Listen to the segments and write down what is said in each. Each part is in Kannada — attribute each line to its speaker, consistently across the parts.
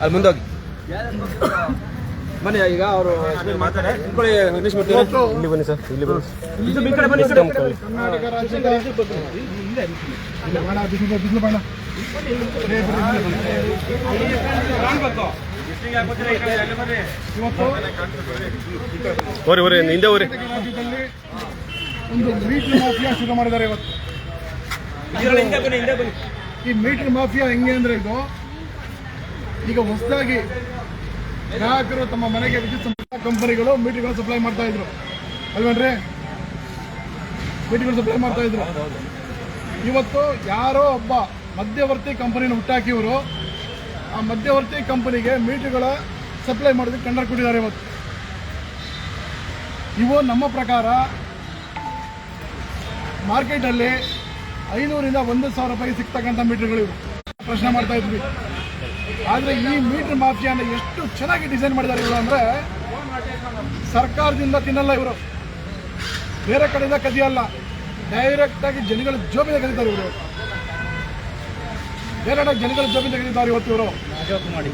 Speaker 1: ಅಲ್ಲಿ ಮುಂದೋಗಿ. ಬನ್ನಿ ಈಗ ಅವರು ಮಾತಾಡ. ನಿಂತ್ಕೊಳ್ಳಿ ಇಂಗ್ಲೀಷ್ ಇಲ್ಲಿ ಬನ್ನಿ ಸರ್ ಇಲ್ಲಿ ಬನ್ನಿ. ಇದು ಈ ಕಡೆ ಬನ್ನಿ
Speaker 2: ಕರ್ನಾಟಕ ರಾಜ್ಯದ ಬಿಸಿಲು ಇವತ್ತು
Speaker 1: ಹಿಂದೆ
Speaker 2: ಊರಿ ಒಂದು ಮೀಟರ್ ಮಾಫಿಯಾ ಶುರು ಮಾಡಿದ್ದಾರೆ ಇವತ್ತು.
Speaker 1: ಹಿಂದೆ ಹಿಂದೆ
Speaker 2: ಈ ಮೀಟರ್ ಮಾಫಿಯಾ ಹೆಂಗೆ ಅಂದ್ರೆ ಇದು ಈಗ ಹೊಸದಾಗಿ ಗ್ರಾಹಕರು ತಮ್ಮ ಮನೆಗೆ ವಿದ್ಯುತ್ ಕಂಪನಿಗಳು ಮೀಟರ್ಗಳು ಸಪ್ಲೈ ಮಾಡ್ತಾ ಇದ್ರು. ಅಲ್ವೇನ್ರಿ? ಮೀಟರ್ಗಳು ಸಪ್ಲೈ ಮಾಡ್ತಾ ಇದ್ರು. ಇವತ್ತು ಯಾರೋ ಒಬ್ಬ ಮಧ್ಯವರ್ತಿ ಕಂಪನಿನ ಹುಟ್ಟಾಕಿವರು ಆ ಮಧ್ಯವರ್ತಿ ಕಂಪನಿಗೆ ಮೀಟರ್ಗಳ ಸಪ್ಲೈ ಮಾಡೋದಕ್ಕೆ ಟೆಂಡರ್ ಕೊಟ್ಟಿದ್ದಾರೆ ಇವತ್ತು. ಇವು ನಮ್ಮ ಪ್ರಕಾರ ಮಾರ್ಕೆಟಲ್ಲಿ ಐನೂರಿಂದ ಒಂದು ಸಾವಿರ ರೂಪಾಯಿ ಸಿಗ್ತಕ್ಕಂಥ ಮೀಟರ್ಗಳು ಪ್ರಶ್ನೆ ಮಾಡ್ತಾ ಇದ್ವಿ. ಆದರೆ ಈ ಮೀಟರ್ ಮಾಫಿಯಾನ ಎಷ್ಟು ಚೆನ್ನಾಗಿ ಡಿಸೈನ್ ಮಾಡಿದ್ದಾರೆ ಇವರು ಅಂದರೆ ಸರ್ಕಾರದಿಂದ ತಿನ್ನಲ್ಲ ಇವರು. ಬೇರೆ ಕಡೆಯಿಂದ ಕದಿಯಲ್ಲ. ಡೈರೆಕ್ಟಾಗಿ ಜನಗಳ ಜೋಬಿನ ಕದೀತಾರೆ ಇವರು. ಬೇರೆ ಕಡೆ ಜನಗಳ ಜೋಬಿನ ಕದೀತಾರೆ ಇವತ್ತು ಇವರು. ಮಾಡಿ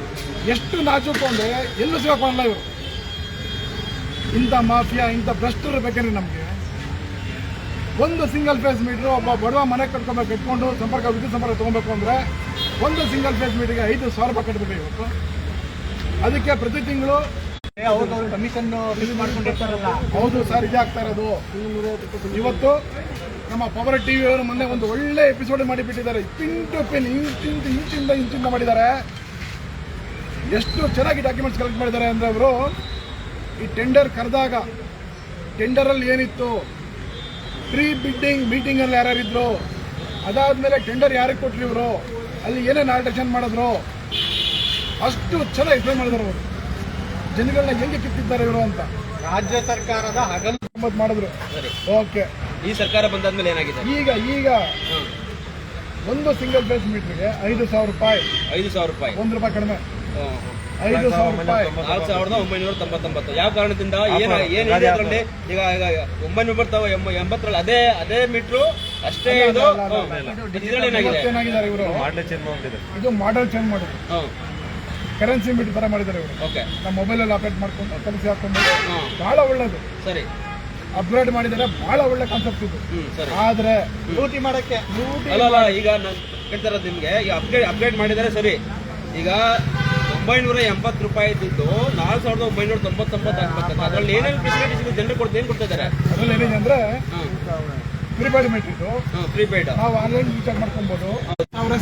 Speaker 2: ಎಷ್ಟು ನಾಜೂಕು ಅಂದರೆ ಎಲ್ಲೂ ಸಿಗಾಕೊಳ್ಳಲ್ಲ ಇವರು. ಇಂಥ ಮಾಫಿಯಾ, ಇಂಥ ಭ್ರಷ್ಟರು ಬೇಕೇನೆ ನಮಗೆ? ಒಂದು ಸಿಂಗಲ್ ಫೇಸ್ ಮೀಟ್ರು ಒಬ್ಬ ಬಡವ ಮನೆ ಕಟ್ಕೊಬೇಕು ಕಟ್ಕೊಂಡು ಸಂಪರ್ಕ, ವಿದ್ಯುತ್ ಸಂಪರ್ಕ ತೊಗೊಬೇಕು ಅಂದರೆ ಒಂದು ಸಿಂಗಲ್ ಫೇಸ್ ಮೀಟಿಂಗ್ ಐದು ಸಾವಿರ ರೂಪಾಯಿ ಕಟ್ಟಬೇಕು ಅದಕ್ಕೆ ಪ್ರತಿ ತಿಂಗಳು
Speaker 3: ಕಮಿಷನ್ ಫಿಲ್ ಮಾಡ್ಕೊಂಡಿರ್ತಾರಲ್ಲ.
Speaker 2: ಹೌದು ಸರ್ ಇದಾಗ್ತಾ ಇರೋದು. ಇವತ್ತು ನಮ್ಮ ಪವರ್ ಟಿ ಅವರು ಮೊನ್ನೆ ಒಂದು ಒಳ್ಳೆ ಎಪಿಸೋಡ್ ಮಾಡಿಬಿಟ್ಟಿದ್ದಾರೆ. ಪಿನ್ ಟು ಪಿನ್ ಇಂಚಿಂದ ಇಂಚಿಂದ ಇಂಚಿಂದ ಮಾಡಿದ್ದಾರೆ. ಎಷ್ಟು ಚೆನ್ನಾಗಿ ಡಾಕ್ಯುಮೆಂಟ್ಸ್ ಕಲೆಕ್ಟ್ ಮಾಡಿದ್ದಾರೆ ಅಂದರೆ ಅವರು ಈ ಟೆಂಡರ್ ಕರೆದಾಗ ಟೆಂಡರಲ್ಲಿ ಏನಿತ್ತು? ಪ್ರೀ ಬಿಡ್ಡಿಂಗ್ ಮೀಟಿಂಗಲ್ಲಿ ಯಾರ್ಯಾರಿದ್ರು? ಅದಾದಮೇಲೆ ಟೆಂಡರ್ ಯಾರಿಗೆ ಕೊಟ್ಟರು ಇವರು? ಅಲ್ಲಿ ಏನೇನು ಆಲ್ಟ್ರೇಷನ್ ಮಾಡಿದ್ರು? ಅಷ್ಟು ಚೆನ್ನಾಗಿ ಎಕ್ಸ್ಪ್ಲೈನ್ ಮಾಡಿದ್ರು ಅವರು. ಜನಗಳನ್ನ ಹೆಂಗೆ ಕಿತ್ತಿದ್ದಾರೆ ಇವರು ಅಂತ.
Speaker 3: ರಾಜ್ಯ ಸರ್ಕಾರದ ಹಗಲು
Speaker 2: ಮಾಡಿದ್ರು. ಓಕೆ.
Speaker 1: ಈ ಸರ್ಕಾರ ಬಂದಾದ್ಮೇಲೆ ಏನಾಗಿದೆ?
Speaker 2: ಈಗ ಈಗ ಒಂದು ಸಿಂಗಲ್ ಫೇಸ್ ಮೀಟರ್ಗೆ ಐದು ಸಾವಿರ ರೂಪಾಯಿ.
Speaker 1: ಐದು ಸಾವಿರ ರೂಪಾಯಿ.
Speaker 2: ಒಂದು ರೂಪಾಯಿ ಕಡಿಮೆ. ಐದು ಸಾವಿರ ರೂಪಾಯಿ.
Speaker 1: ನಾಲ್ಕು ಸಾವಿರದ ಒಂಬೈನೂರ ತೊಂಬತ್ತೊಂಬತ್ತು. ಯಾವ ಕಾರಣದಿಂದ? ಏನ ಏನ್ ಅದರಲ್ಲಿ? ಈಗ ಈಗ ಒಂಬೈನೂರ ತಾವ ಎಂಬತ್ತರಲ್ಲಿ ಅದೇ ಅದೇ ಮೀಟ್ರು ಅಷ್ಟೇ ಇದು? ಡಿಜಿಟಲ್ ಏನಾಗಿದೆ
Speaker 2: ಏನಾಗಿದ್ದಾರೆ ಇವರು? ಇದು ಮಾಡೆಲ್ ಚೇಂಜ್ ಮಾಡಿದ್ರು ಕರೆನ್ಸಿ ಬಿಟ್ಟು ತರ ಮಾಡಿದ್ದಾರೆ ಇವರು.
Speaker 1: ಓಕೆ.
Speaker 2: ನಮ್ಮ ಮೊಬೈಲಲ್ಲಿ ಅಪ್ಡೇಟ್ ಮಾಡ್ಕೊಂಡು ಕರೆನ್ಸಿ ಹಾಕೊಂಡು ಬಹಳ ಒಳ್ಳೇದು.
Speaker 1: ಸರಿ.
Speaker 2: ಅಪ್ಗ್ರೇಡ್ ಮಾಡಿದರೆ ಬಹಳ ಒಳ್ಳೆ ಕಾನ್ಸೆಪ್ಟ್ ಇದು. ಆದ್ರೆ
Speaker 3: ಡ್ಯೂಟಿ ಮಾಡಕ್ಕೆ
Speaker 1: ಅಲ್ಲ ಅಲ್ಲ ಈಗ ನಾನು ನಿಮ್ಗೆ ಈಗ ಅಪ್ಗ್ರೇಡ್ ಮಾಡಿದರೆ ಮಾಡಿದ್ದಾರೆ ಸರಿ. ಈಗ ಒಂಬೈನೂರ ಎಂಬತ್ತು ರೂಪಾಯಿ ಇದ್ದಿದ್ದು ನಾಲ್ಕು ಸಾವಿರದ ಒಂಬೈನೂರ ತೊಂಬತ್ತೊಂಬತ್ತು ಆಗ್ಬೇಕಂತ ಅದ್ರಲ್ಲಿ ಏನೇನು ಫೆಸಿಲಿಟೀಸ್ ಇದೆ? ಜನರು ಕೊಡ್ತಾ ಏನು ಕೊಡ್ತಾ ಇದ್ದಾರೆ?
Speaker 2: ಅದರಲ್ಲಿ ಏನಿದೆ ಅಂದ್ರೆ ಮೀಟರ್ ಇದು.
Speaker 1: ಪ್ರೀಪೇಯ್ಡ್
Speaker 2: ನಾವು ಆನ್ಲೈನ್ ರೀಚಾರ್ಜ್ ಮಾಡ್ಕೊಬೋದು.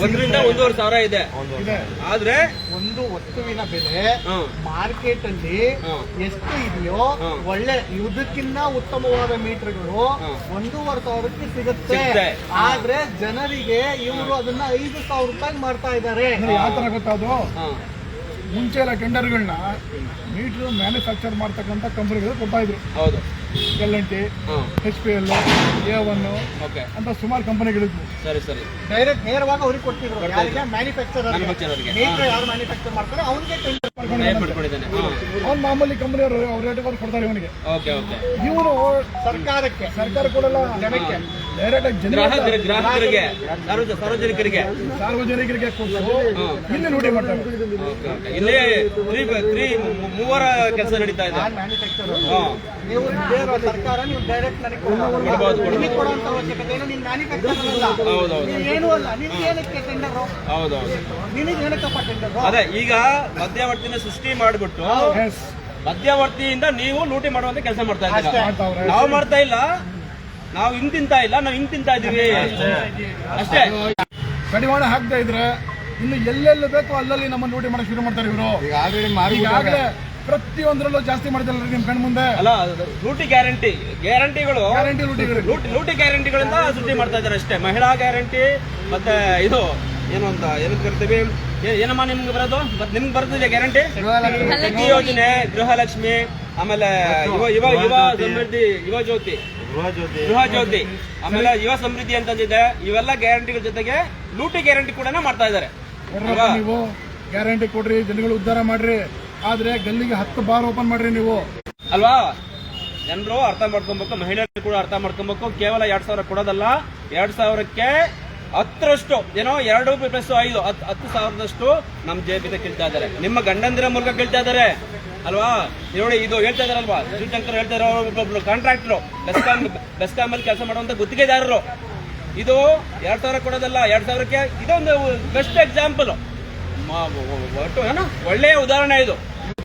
Speaker 1: ಒಂದರಿಂದ ಒಂದೂವರೆ ಸಾವಿರ ಇದೆ.
Speaker 2: ಇದೆ.
Speaker 1: ಆದ್ರೆ
Speaker 3: ಒಂದು ವಸ್ತುವಿನ ಬೆಲೆ ಮಾರ್ಕೆಟ್ ಅಲ್ಲಿ ಎಷ್ಟು ಇದೆಯೋ ಒಳ್ಳೆ ಇದಕ್ಕಿಂತ ಉತ್ತಮವಾದ ಮೀಟರ್ಗಳು. ಒಂದೂವರೆ ಸಾವಿರಕ್ಕೆ ಸಿಗುತ್ತೆ. ಆದ್ರೆ ಜನರಿಗೆ ಇವರು ಅದನ್ನ ಐದು ಸಾವಿರ ರೂಪಾಯಿ ಮಾಡ್ತಾ ಇದ್ದಾರೆ.
Speaker 2: ಯಾವ ತರ ಗೊತ್ತಾದ್ರು ಮುಂಚೆ ಎಲ್ಲ ಟೆಂಡರ್ಗಳನ್ನ ಮೀಟರ್ ಮ್ಯಾನುಫ್ಯಾಕ್ಚರ್ ಮಾಡ್ತಕ್ಕಂಥ ಕಂಪನಿಗಳು ಕೊಡ್ತಾ ಇದ್ರು.
Speaker 1: ಹೌದು.
Speaker 2: L N T H P L A one
Speaker 1: okay
Speaker 2: ಅಂತ ಸುಮಾರು ಕಂಪನಿಗಳಿದ್ವು
Speaker 1: ಸರಿ ಸರಿ.
Speaker 3: ಡೈರೆಕ್ಟ್ ನೇರವಾಗಿ ಅವ್ರಿಗೆ
Speaker 1: ಕೊಡ್ತಾ
Speaker 3: ಯಾರಿಗೆ ಮ್ಯಾನುಫ್ಯಾಕ್ಚರ್ ಯಾರು ಮ್ಯಾನುಫ್ಯಾಕ್ಚರ್ ಮಾಡ್ತಾರೆ ಟೆಂಡರ್
Speaker 1: ಮಾಡ್ಕೊಂಡಿದ್ದಾನೆ.
Speaker 2: ಅವ್ನು ಮಾಮೂಲಿ ಕಂಪನಿಯವರು ಅವ್ರ ರೇಟ್ ಕೊಡ್ತಾರೆ ಇವನಿಗೆ.
Speaker 1: ಓಕೆ ಓಕೆ
Speaker 2: ಇವನು
Speaker 3: ಸರ್ಕಾರಕ್ಕೆ
Speaker 2: ಸರ್ಕಾರ ಕೊಡಲ್ಲ. ಜನಕ್ಕೆ. ಡೈರೆಕ್ಟ್
Speaker 1: ಗ್ರಾಹಕರಿಗೆ. ಸಾರ್ವಜನಿಕರಿಗೆ.
Speaker 2: ಸಾರ್ವಜನಿಕರಿಗೆ ಕೊಟ್ಟು ಇಲ್ಲಿ ನೋಡಿ ಮಾಡ್ತಾರೆ.
Speaker 1: ಇಲ್ಲಿ ಮೂವರ ಕೆಲಸ ನಡೀತಾ ಇದೆ.
Speaker 3: ಮ್ಯಾನುಫ್ಯಾಕ್ಚರ್ ನೀವು ಸರ್ಕಾರ ನೀವು ಡೈರೆಕ್ಟ್ ನನಗೆ. ನಿಮಗೆ ಕೊಡುವಂತ ಅವಶ್ಯಕತೆ ನೀನು ಏನೂ ಅಲ್ಲ. ನಿನ್ಗೆ ಏನಕ್ಕೆ ಹೌದು
Speaker 1: ಹೌದೌದು
Speaker 3: ನಿನಗೆ ಏನಕ್ಕಪ್ಪ ಟೆಂಡರ್
Speaker 1: ಅದೇ ಈಗ ಮಧ್ಯವರ್ತಿನ ಸೃಷ್ಟಿ ಮಾಡಿಬಿಟ್ಟು
Speaker 2: ಎಸ್
Speaker 1: ಮಧ್ಯವರ್ತಿಯಿಂದ ನೀವು ಲೂಟಿ ಮಾಡುವಂತ ಕೆಲಸ ಮಾಡ್ತಾ ಇದ್ದೀರಾ? ನಾವು ಮಾಡ್ತಾ ಇಲ್ಲ. ನಾವು ಹಿಂಗ್ ತಿಂತಾ ಇಲ್ಲ. ನಾವು ಹಿಂಗ್ ತಿಂತಾ ಇದೀವಿ ಅಷ್ಟೇ.
Speaker 2: ಕಡಿವಾಣ ಹಾಕ್ತಾ ಇದ್ರೆ ಇನ್ನು ಎಲ್ಲೆಲ್ಲಿ ಬೇಕೋ ಅಲ್ಲಲ್ಲಿ ನಮ್ಮ ಲೂಟಿ ಮಾಡಕ್ ಶುರು ಮಾಡ್ತಾರೆ ಇವರು. ಈಗಾಗಲೇ ಪ್ರತಿಯೊಂದರಲ್ಲೂ ಜಾಸ್ತಿ ಮಾಡಿದಲ್ಲ ನಿಮ್ ಕಣ್ ಮುಂದೆ
Speaker 1: ಅಲ್ಲ ಲೂಟಿ ಗ್ಯಾರಂಟಿ ಗ್ಯಾರಂಟಿಗಳು
Speaker 2: ಗ್ಯಾರಂಟಿ ಲೂಟಿಗಳು
Speaker 1: ಲೂಟಿ ಲೂಟಿ ಗ್ಯಾರಂಟಿಗಳಿಂದ ಸೃಷ್ಟಿ ಮಾಡ್ತಾ ಇದ್ದಾರೆ ಅಷ್ಟೇ. ಮಹಿಳಾ ಗ್ಯಾರಂಟಿ ಮತ್ತೆ ಇದು ಏನು ಅಂತ ಏನಂತ ಕರಿತೀವಿ? ಏನಮ್ಮ ನಿಮ್ಗೆ ಬರೋದು? ಮತ್ತೆ ನಿಮ್ಗೆ ಬರ್ತದೆ ಗ್ಯಾರಂಟಿ? ಗೃಹಲಕ್ಷ್ಮಿ. ಯೋಜನೆ ಗೃಹಲಕ್ಷ್ಮಿ ಆಮೇಲೆ ಯುವ ಯುವ ಯುವ ಸಮೃದ್ಧಿ ಯುವ ಜ್ಯೋತಿ. ಗೃಹ ಜ್ಯೋತಿ ಆಮೇಲೆ ಯುವ ಸಮೃದ್ಧಿ ಅಂತಂದಿದೆ. ಇವೆಲ್ಲ ಗ್ಯಾರಂಟಿಗಳ ಜೊತೆಗೆ ಲೂಟಿ ಗ್ಯಾರಂಟಿ ಕೂಡ ಮಾಡ್ತಾ ಇದ್ದಾರೆ.
Speaker 2: ನೀವು? ಗ್ಯಾರಂಟಿ ಕೊಡ್ರಿ ಜನಗಳು ಉದ್ಧಾರ ಮಾಡ್ರಿ. ಆದ್ರೆ ಗಲ್ಲಿಗೆ ಹತ್ತು ಬಾರ್ ಓಪನ್ ಮಾಡ್ರಿ ನೀವು.
Speaker 1: ಅಲ್ವಾ? ಜನರು ಅರ್ಥ ಮಾಡ್ಕೊಬೇಕು, ಮಹಿಳೆಯರು ಕೂಡ ಅರ್ಥ ಮಾಡ್ಕೊಬೇಕು. ಕೇವಲ ಎರಡ್ ಸಾವಿರ ಕೊಡೋದಲ್ಲ, ಎರಡ್ ಸಾವಿರಕ್ಕೆ ಹತ್ತರಷ್ಟು, ಏನೋ ಎರಡು ಪ್ಲಸ್ ಐದು ಹತ್ತು ಹತ್ತು ಸಾವಿರದಷ್ಟು ನಮ್ಮ ಜೇಬಿದ ಕೇಳ್ತಾ ಇದ್ದಾರೆ. ನಿಮ್ಮ ಗಂಡಂದಿರ ಮೂಲಕ ಕೇಳ್ತಾ ಇದ್ದಾರೆ. ಅಲ್ವಾ? ನೋಡಿ, ಇದು ಹೇಳ್ತಾ ಇದಾರಲ್ವಾ ಶಿವಶಂಕರ್ ಹೇಳ್ತಾ ಇರೋ ಒಬ್ಬೊಬ್ರು ಕಾಂಟ್ರಾಕ್ಟ್ರು ಬೆಸ್ಕಾಮ್ ಬೆಸ್ಕಾಂ ಅಲ್ಲಿ ಕೆಲಸ ಮಾಡುವಂತ ಗುತ್ತಿಗೆದಾರರು. ಇದು ಎರಡ್ ಸಾವಿರ ಕೊಡೋದಲ್ಲ, ಎರಡ್ ಸಾವಿರಕ್ಕೆ ಇದೊಂದು ಬೆಸ್ಟ್ ಎಕ್ಸಾಂಪಲ್ ಒಳ್ಳೆಯ ಉದಾಹರಣೆ ಇದು.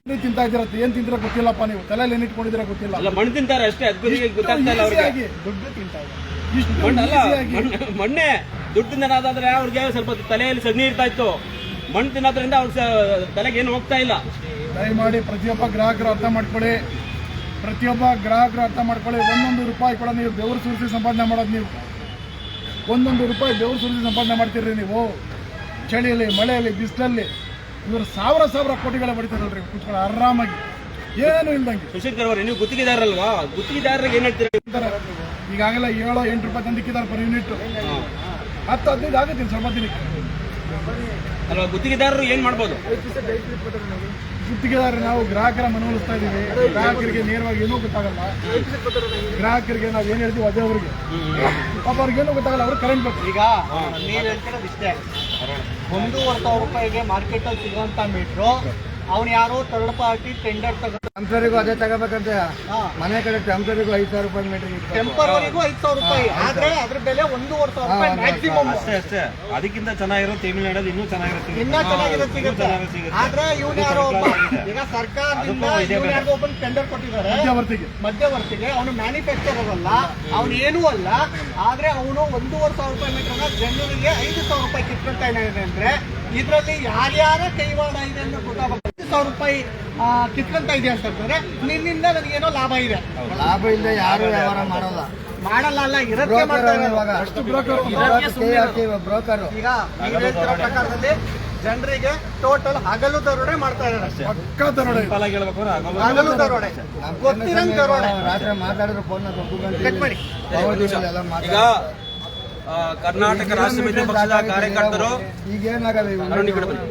Speaker 2: ನೀವು ತಿಂತಾ ಇದ್ದೀರ ಏನ್ ತಿಂತೀರ ಗೊತ್ತಿಲ್ಲಪ್ಪ ನೀವು. ತಲೆಯಲ್ಲಿ ಏನ್ ಇಟ್ಕೊಂಡಿದ್ದೀರಾ ಗೊತ್ತಿಲ್ಲ.
Speaker 1: ಅಲ್ಲ ಮಣ್ಣು ತಿಂತಾರೆ ಅಷ್ಟೇ ಅದು ಗೊತ್ತಾಗ್ತಾ ಇಲ್ಲ ಅವ್ರಿಗೆ.
Speaker 3: ದುಡ್ಡು ತಿಂತಾ ಇದೆ
Speaker 2: ಇಷ್ಟು
Speaker 1: ಮಣ್ಣು ಅಲ್ಲ
Speaker 2: ಈಸಿಯಾಗಿ
Speaker 1: ಮಣ್ಣು- ಮಣ್ಣೆ ದುಡ್ಡು ತಿನ್ನೋದಾದ್ರೆ ಅವ್ರಿಗೆ ಸ್ವಲ್ಪ ತಲೆಯಲ್ಲಿ ಸಗಣಿ ಇರ್ತಾ ಇತ್ತು ಮಣ್ಣು ತಿನ್ನೋದ್ರಿಂದ ಅವ್ರ ತಲೆಗೆ ಏನು ಹೋಗ್ತಾ ಇಲ್ಲ.
Speaker 2: ದಯಮಾಡಿ ಪ್ರತಿಯೊಬ್ಬ ಗ್ರಾಹಕರು ಅರ್ಥ ಮಾಡ್ಕೊಳ್ಳಿ. ಪ್ರತಿಯೊಬ್ಬ ಗ್ರಾಹಕರು ಅರ್ಥ ಮಾಡ್ಕೊಳ್ಳಿ. ಒಂದೊಂದು ರೂಪಾಯಿ ಕೂಡ ನೀವು ಬೆವರು ಸುರಿಸಿ ಸಂಪಾದನೆ ಮಾಡೋದು ನೀವು. ಒಂದೊಂದು ರೂಪಾಯಿ ಬೆವರು ಸುರಿಸಿ ಸಂಪಾದನೆ ಮಾಡ್ತೀರಿ ನೀವು. ಚಳಿಯಲ್ಲಿ ಮಳೆಯಲ್ಲಿ ಬಿಸಿಲಲ್ಲಿ. ಇವರು ಸಾವಿರ ಸಾವಿರ ಕೋಟಿಗಳ ಬಡಿತಾರಲ್ರಿ ಕುತ್ಕೊಳ್ಳಿ ಆರಾಮಾಗಿ. ಏನು ಇಲ್ದಂಗೆ.
Speaker 1: ಸುಶೀಲ್ಕರ್ ಅವರೇ ನೀವು ಗುತ್ತಿಗೆದಾರಲ್ವಾ ಗುತ್ತಿಗೆದಾರರಿಗೆ ಏನ್ ಹೇಳ್ತೀರಾ.
Speaker 2: ಈಗಾಗಲೇ ಏಳು ಎಂಟು ರೂಪಾಯಿ ತಂದಿಕ್ಕಿದ್ದಾರೆ ಪರ್ ಯೂನಿಟ್. ಹತ್ತು ಹದಿನೈದು ಆಗುತ್ತೆ ಸ್ವಲ್ಪ ದಿನಕ್ಕೆ.
Speaker 1: ಅಲ್ವಾ ಗುತ್ತಿಗೆದಾರರು ಏನ್ ಮಾಡ್ಬೋದು?
Speaker 2: ಗುತ್ತಿಗೆದಾರರು ನಾವು ಗ್ರಾಹಕರ ಮನವೊಲಿಸ್ತಾ ಇದ್ದೀವಿ. ಗ್ರಾಹಕರಿಗೆ ನೇರವಾಗಿ ಏನೂ ಗೊತ್ತಾಗಲ್ಲ. ಗ್ರಾಹಕರಿಗೆ ನಾವು ಏನ್ ಹೇಳ್ತೀವಿ ಅದೇ ಅವ್ರಿಗೆ. ಪಾಪ ಅವ್ರಿಗೆ ಏನೂ ಗೊತ್ತಾಗಲ್ಲ ಅವ್ರಿಗೆ ಕರೆಂಟ್ ಬೇಕು
Speaker 3: ಈಗ ನೀವ್ ಹೇಳ್ತಿರೋದು ಇಷ್ಟೇ. ಒಂದೂವರೆ ಸಾವಿರ ರೂಪಾಯಿಗೆ ಮಾರ್ಕೆಟ್ ಅಲ್ಲಿ ಸಿಗುವಂತ ಮೀಟ್ರು ಅವ್ನು ಯಾರೋ ಥರ್ಡ್ ಪಾರ್ಟಿ ಟೆಂಡರ್ ತಗೊಂಡು
Speaker 4: ಅದೇ ತಗೋಬೇಕಂತ.
Speaker 3: ಹಾ.
Speaker 4: ಮನೆ ಕಡೆ ಟೆಂಪರಿಗೂ ಐದು ಸಾವಿರ ರೂಪಾಯಿ ಮೀಟರ್ ಟೆಂಪರ್ಗೂ
Speaker 3: ಟೆಂಪರರಿಗೂ ಐದು ಸಾವಿರ ರೂಪಾಯಿ. ಆದ್ರೆ ಅದ್ರ ಬೆಲೆ ಒಂದೂವರೆ ಸಾವಿರ ರೂಪಾಯಿ ಮ್ಯಾಕ್ಸಿಮಮ್
Speaker 5: ಅಷ್ಟೇ ಅಷ್ಟೇ. ಅದಕ್ಕಿಂತ ಚೆನ್ನಾಗಿರೋ ತಮಿಳ್ನಾಡಲ್ಲಿ ಇನ್ನೂ ಚೆನ್ನಾಗಿರುತ್ತೆ
Speaker 3: ಇನ್ನೂ ಚೆನ್ನಾಗಿರುತ್ತೆ ಸಿಗುತ್ತೆ. ಆದ್ರೆ ಇವನು ಯಾರೋ ಒಬ್ಬ ಈಗ ಸರ್ಕಾರದಿಂದ ಒಬ್ಬನ್ ಟೆಂಡರ್ ಕೊಟ್ಟಿದ್ದಾರೆ.
Speaker 2: ಮಧ್ಯವರ್ತಿಗೆ.
Speaker 3: ಮಧ್ಯವರ್ತಿಗೆ. ಅವನು ಮ್ಯಾನುಫ್ಯಾಕ್ಚರ್ ಅಲ್ಲ. ಅವನು ಏನೂ ಅಲ್ಲ. ಆದ್ರೆ ಅವನು ಒಂದೂವರೆ ಸಾವಿರ ರೂಪಾಯಿ ಮೀಟರ್ನ ಜನರಿಗೆ ಐದು ಸಾವಿರ ರೂಪಾಯಿ ಕಿತ್ಕೊಳ್ತಾ ಇದ್ದಾನೆ ಅಂದ್ರೆ ಇದರಲ್ಲಿ ಯಾರ್ಯಾರ ಕೈವಾಡ ಇದೆ ಅಂತ ಗೊತ್ತಾಗಬೇಕು ಐದು ಸಾವಿರ ರೂಪಾಯಿ ಕಿತ್ಕೊಂತ ಇದೆ ಅಂತಂದ್ರೆ ನಿನ್ನಿಂದ ನನಗೇನೋ ಲಾಭ ಇದೆ.
Speaker 4: ಲಾಭ ಇಲ್ಲ ಯಾರು ವ್ಯವಹಾರ ಮಾಡಲ್ಲ.
Speaker 3: ಮಾಡಲ್ಲ ಅಲ್ಲ ಇರತ್ತೆ
Speaker 2: ಮಾಡ್ತಾರೆ. ಬ್ರೋಕರ್
Speaker 4: ಬ್ರೋಕರ್
Speaker 3: ಈಗ ನೀವು ಹೇಳ್ತಿರೋ ಪ್ರಕಾರದಲ್ಲಿ ಜನರಿಗೆ ಟೋಟಲ್ ಹಗಲು ದರೋಡೆ ಮಾಡ್ತಾ ಇದ್ದಾರೆ.
Speaker 2: ಪಕ್ಕ ತರೋಡೆ
Speaker 5: ಫಲ ಹೇಳ್ಬೇಕು ಆಗೋಲ್ಲ.
Speaker 3: ಹಗಲು ದರೋಡೆ. ಗೊತ್ತಿರಂಗ್ ದರೋಡೆ.
Speaker 4: ರಾತ್ರಿ ಮಾತಾಡಿದ್ರೆ ಫೋನ್
Speaker 3: ಕಟ್ ಮಾಡಿ.
Speaker 4: ಎಲ್ಲ
Speaker 1: ಈಗ ಆ, ಕರ್ನಾಟಕ ರಾಷ್ಟ್ರ ಪಕ್ಷದ ಕಾರ್ಯಕರ್ತರು
Speaker 4: ಈಗ ಏನಾಗಲ್ಲ
Speaker 1: ಅರುಣ್ ಈ ಕಡೆ ಬನ್ನಿ.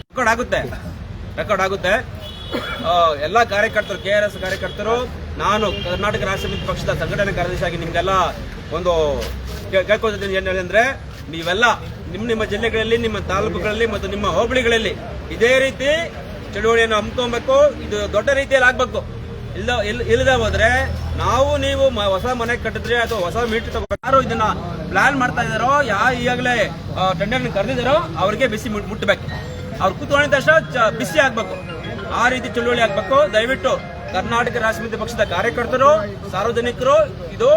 Speaker 1: ರೆಕಾರ್ಡ್ ಆಗುತ್ತೆ. ರೆಕಾರ್ಡ್ ಆಗುತ್ತೆ. ಎಲ್ಲ ಎಲ್ಲಾ ಕಾರ್ಯಕರ್ತರು ಕೆ ಆರ್ ಎಸ್ ಕಾರ್ಯಕರ್ತರು ನಾನು ಕರ್ನಾಟಕ ರಾಷ್ಟ್ರ ಸಮಿತಿ ಪಕ್ಷದ ಸಂಘಟನೆ ಕಾರ್ಯದರ್ಶಿಯಾಗಿ ನಿಮ್ಗೆಲ್ಲ ಒಂದು ಕೇ- ಏನ್ ಏನು ಹೇಳಿದ್ರೆ ನೀವೆಲ್ಲ ನಿಮ್ಮ ನಿಮ್ಮ ಜಿಲ್ಲೆಗಳಲ್ಲಿ, ನಿಮ್ಮ ತಾಲೂಕುಗಳಲ್ಲಿ ಮತ್ತು ನಿಮ್ಮ ಹೋಬಳಿಗಳಲ್ಲಿ ಇದೇ ರೀತಿ ಚಳುವಳಿಯನ್ನು ಹಮ್ಮಿಕೊಬೇಕು. ಇದು ದೊಡ್ಡ ರೀತಿಯಲ್ಲಿ ಆಗ್ಬೇಕು. ಇಲ್ಲ ಇಲ್ಲದ ಹೋದ್ರೆ ನಾವು ನೀವು ಹೊಸ ಮನೆ ಕಟ್ಟಿದ್ರೆ ಅಥವಾ ಹೊಸ ಮೀಟರ್ ತಗೋ ಯಾರು ಇದನ್ನ ಪ್ಲಾನ್ ಮಾಡ್ತಾ ಇದಾರೋ ಯಾ ಈಗಾಗಲೇ ಟೆಂಡರ್ ಕರೆದಿದ್ದಾರೋ, ಅವ್ರಿಗೆ ಬಿಸಿ ಮುಟ್ಟಬೇಕು ಅವ್ರು ಕೂತ್ಕೊಂಡಿದ್ದ ಬಿಸಿ ಆಗ್ಬೇಕು. ಆ ರೀತಿ ಚಳುವಳಿ ಆಗ್ಬೇಕು. ದಯವಿಟ್ಟು ಕರ್ನಾಟಕ ರಾಷ್ಟ್ರ ಪಕ್ಷದ ಕಾರ್ಯಕರ್ತರು, ಸಾರ್ವಜನಿಕರು, ಇದು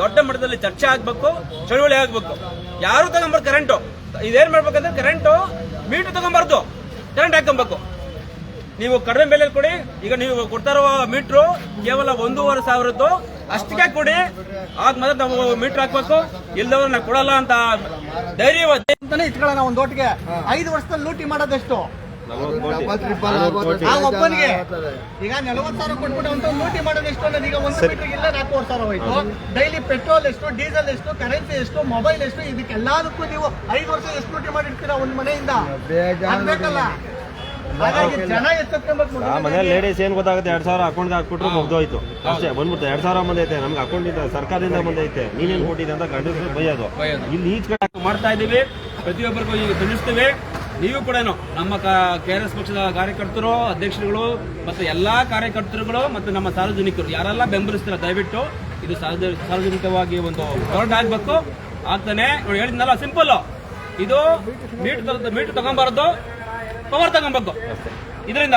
Speaker 1: ದೊಡ್ಡ ಮಟ್ಟದಲ್ಲಿ ಚರ್ಚೆ ಆಗ್ಬೇಕು ಚಳುವಳಿ ಆಗ್ಬೇಕು. ಯಾರು ತಗೊಂಬಾರ್ದು ಕರೆಂಟು ಇದೇನ್ ಮಾಡ್ಬೇಕಂದ್ರೆ ಕರೆಂಟು ಮೀಟರ್ ತಗೊಂಬಾರ್ದು ಕರೆಂಟ್ ಹಾಕೊಬೇಕು ನೀವು ಕಡಿಮೆ ಬೆಲೆ ಕೊಡಿ ಈಗ ನೀವು ಕೊಡ್ತಾ ಇರುವ ಮೀಟ್ರು ಕೇವಲ ಒಂದೂವರೆ ಸಾವಿರದ್ದು ಅಷ್ಟಕ್ಕೆ ಕೊಡಿ. ಆಗ ಮಾತ್ರ ನಾವು ಮೀಟರ್ ಹಾಕ್ಬೇಕು. ಇಲ್ದವ್ರು ನಾವು ಕೊಡಲ್ಲ ಅಂತ ಧೈರ್ಯ
Speaker 3: ಇಟ್ಕೊಳ್ಳೋಣ ಒಂದು ಒಟ್ಟಿಗೆ. ಐದು ವರ್ಷದಲ್ಲಿ ಲೂಟಿ ಮಾಡೋದೆಷ್ಟು? ಒಬ್ಬನಿಗೆ ಈಗ ನಲವತ್ತು ಸಾವಿರ ಕೊಟ್ಬಿಟ್ಟು ಅಂತ ಲೂಟಿ ಮಾಡೋದು ಎಷ್ಟು ಅನ್ನೋದು ಈಗ ಒಂದು ಮೀಟರ್ ಇಲ್ಲ ನಾಲ್ಕೂವರೆ ಸಾವಿರ ಹೋಯ್ತು. ಡೈಲಿ ಪೆಟ್ರೋಲ್ ಎಷ್ಟು ಡೀಸೆಲ್ ಎಷ್ಟು ಕರೆನ್ಸಿ ಎಷ್ಟು ಮೊಬೈಲ್ ಎಷ್ಟು ಇದಕ್ಕೆಲ್ಲದಕ್ಕೂ ನೀವು ಐದು ವರ್ಷ ಎಷ್ಟು ಮಾಡಿ ಮಾಡಿರ್ತೀರಾ ಒಂದ್ ಮನೆಯಿಂದ?
Speaker 5: ಮನೇಲಿ ಲೇಡೀಸ್ ಏನ್ ಗೊತ್ತಾಗುತ್ತೆ? ಎರಡ್ ಸಾವಿರ ಅಕೌಂಟ್ ಹಾಕ್ಬಿಟ್ರೆ ಮುಗ್ದೋಯ್ತು. ಅಷ್ಟೇ ಬಂದ್ಬಿಡ್ತು. ಎರಡ್ ಸಾವಿರ ಬಂದೈತೆ ನಮ್ಗೆ ಅಕೌಂಟ್ ಇಂದ ಸರ್ಕಾರದಿಂದ ಬಂದೈತೆ ನೀನೇನ್ ಕೊಟ್ಟಿದೆ ಅಂತ ಗಂಡಸ್ರು ಬೈಯೋದು. ಇಲ್ಲಿ ಈಚ್ ಕಡೆ
Speaker 1: ಮಾಡ್ತಾ ಇದೀವಿ ಪ್ರತಿಯೊಬ್ಬರಿಗೂ ಈಗ ತಿಳಿಸ್ತೀವಿ. ನೀವು ಕೂಡ ನಮ್ಮ ಕೆ ಆರ್ ಎಸ್ ಪಕ್ಷದ ಕಾರ್ಯಕರ್ತರು ಅಧ್ಯಕ್ಷರುಗಳು ಮತ್ತು ಎಲ್ಲ ಕಾರ್ಯಕರ್ತರುಗಳು ಮತ್ತು ನಮ್ಮ ಸಾರ್ವಜನಿಕರು ಯಾರೆಲ್ಲ ಬೆಂಬಲಿಸ್ತಾರೆ ದಯವಿಟ್ಟು ಇದು ಸಾರ್ವಜ- ಸಾರ್ವಜನಿಕವಾಗಿ ಒಂದು ಹೊರಟ ಆಗ್ಬೇಕು ಆಗ್ತಾನೆ ನೋಡಿ ಹೇಳಿದ್ನಲ್ಲ ಸಿಂಪಲ್. ಇದು ಮೀಟರ್ ಮೀಟರ್ ತಗೊಂಬಾರದು ಪವರ್ ತಗೊಂಬೇಕು ಇದರಿಂದ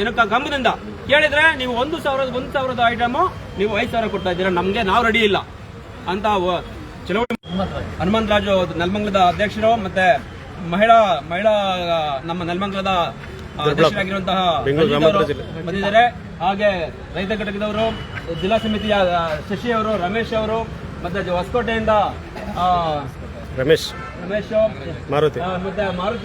Speaker 1: ಏನಕ್ಕ ಗಮ್ಮದಿಂದ ಕೇಳಿದ್ರೆ ನೀವು ಒಂದು ಸಾವಿರದ ಒಂದು ಸಾವಿರದ ಐಟಮು ನೀವು ಐದು ಸಾವಿರ ಕೊಡ್ತಾ ಇದ್ದೀರಾ ನಮಗೆ ನಾವು ರೆಡಿ ಇಲ್ಲ. ಅಂತ ಚಳವಳಿ ಹನುಮಂತರಾಜು. ನೆಲಮಂಗಲದ ಅಧ್ಯಕ್ಷರು ಮತ್ತೆ ಮಹಿಳಾ ಮಹಿಳಾ ನಮ್ಮ ನೆಲಮಂಗಲದ ಅಧ್ಯಕ್ಷರಾಗಿರುವಂತಹ ಬಂದಿದ್ದಾರೆ. ಹಾಗೆ ರೈತ ಘಟಕದವರು ಜಿಲ್ಲಾ ಸಮಿತಿಯ ಶಶಿ ಅವರು ರಮೇಶ್ ಅವರು ಮತ್ತೆ ಹೊಸಕೋಟೆಯಿಂದ ಆ,
Speaker 5: ರಮೇಶ್.
Speaker 1: ರಮೇಶ್ ಮತ್ತೆ ಮಾರುತಿ